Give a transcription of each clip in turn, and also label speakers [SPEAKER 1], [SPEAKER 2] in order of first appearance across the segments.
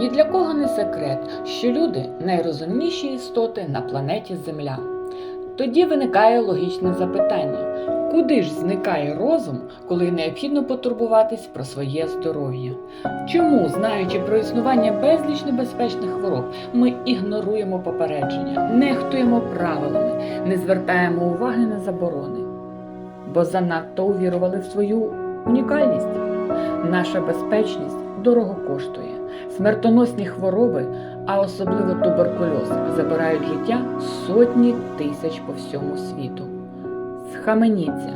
[SPEAKER 1] Ні для кого не секрет, що люди найрозумніші істоти на планеті Земля. Тоді виникає логічне запитання: куди ж зникає розум, коли необхідно потурбуватись про своє здоров'я? Чому, знаючи про існування безліч небезпечних хвороб, ми ігноруємо попередження, нехтуємо правилами, не звертаємо уваги на заборони? Бо занадто увірували в свою унікальність. Наша безпечність дорого коштує. Смертоносні хвороби, а особливо туберкульоз, забирають життя сотні тисяч по всьому світу. Схаменіться,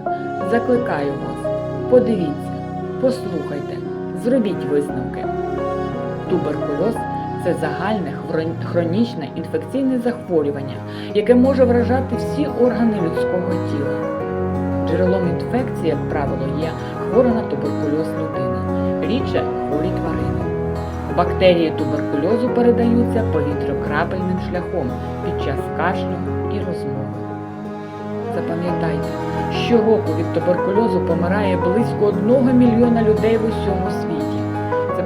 [SPEAKER 1] закликаю вас, подивіться, послухайте, зробіть висновки. Туберкульоз це загальне хронічне інфекційне захворювання, яке може вражати всі органи людського тіла. Джерелом інфекції, як правило, є хвора на туберкульоз людина, рідше хворі тварини. Бактерії туберкульозу передаються повітрякрапельним шляхом під час кашлю і розмови. Запам'ятайте, щороку від туберкульозу помирає близько 1 мільйона людей в усьому світі. Це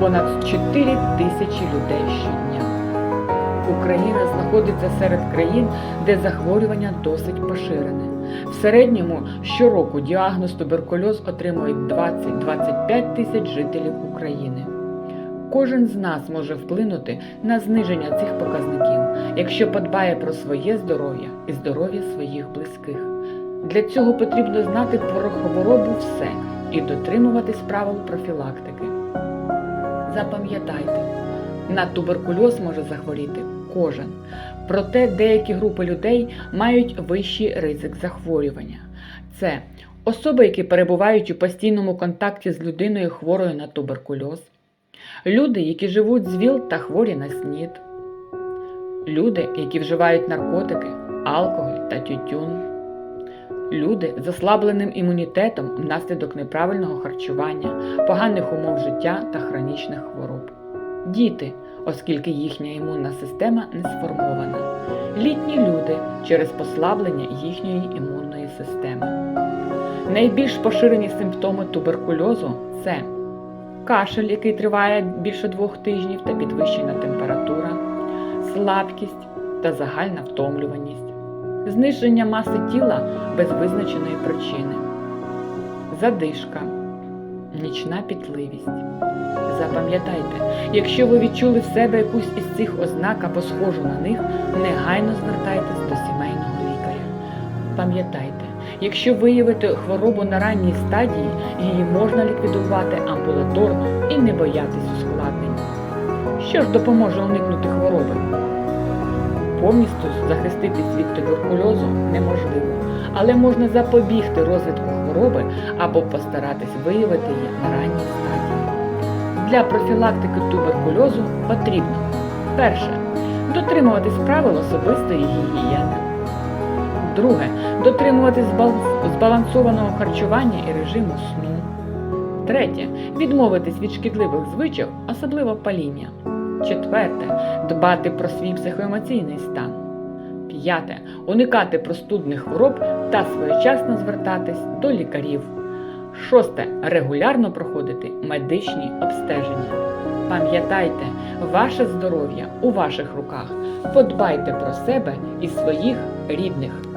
[SPEAKER 1] понад 4 тисячі людей щодня. Україна знаходиться серед країн, де захворювання досить поширене. В середньому щороку діагноз туберкульоз отримують 20-25 тисяч жителів України. Кожен з нас може вплинути на зниження цих показників, якщо подбає про своє здоров'я і здоров'я своїх близьких. Для цього потрібно знати про хворобу все і дотримуватись правил профілактики. Запам'ятайте, на туберкульоз може захворіти кожен. Проте деякі групи людей мають вищий ризик захворювання. Це особи, які перебувають у постійному контакті з людиною хворою на туберкульоз, люди, які живуть з ВІЛ та хворі на СНІД, люди, які вживають наркотики, алкоголь та тютюн, люди з ослабленим імунітетом внаслідок неправильного харчування, поганих умов життя та хронічних хвороб, діти, оскільки їхня імунна система не сформована, літні люди через послаблення їхньої імунної системи. Найбільш поширені симптоми туберкульозу це кашель, який триває більше двох тижнів та підвищена температура, слабкість та загальна втомлюваність, зниження маси тіла без визначеної причини, задишка, нічна пітливість. Запам'ятайте, якщо ви відчули в себе якусь із цих ознак або схожу на них, негайно звертайтесь до сімейного лікаря. Пам'ятайте, якщо виявити хворобу на ранній стадії, її можна ліквідувати амбулаторно і не боятись ускладнень. Що ж допоможе уникнути хвороби? Повністю захиститись від туберкульозу неможливо, але можна запобігти розвитку хвороби або постаратись виявити її на ранній стадії. Для профілактики туберкульозу потрібно перше дотримуватись правил особистої гігієни. Друге дотримуватись збалансованого харчування і режиму сну. Третє відмовитись від шкідливих звичок, особливо паління. Четверте дбати про свій психоемоційний стан. П'яте уникати простудних хвороб та своєчасно звертатись до лікарів. Шосте регулярно проходити медичні обстеження. Пам'ятайте, ваше здоров'я у ваших руках. Подбайте про себе і своїх рідних.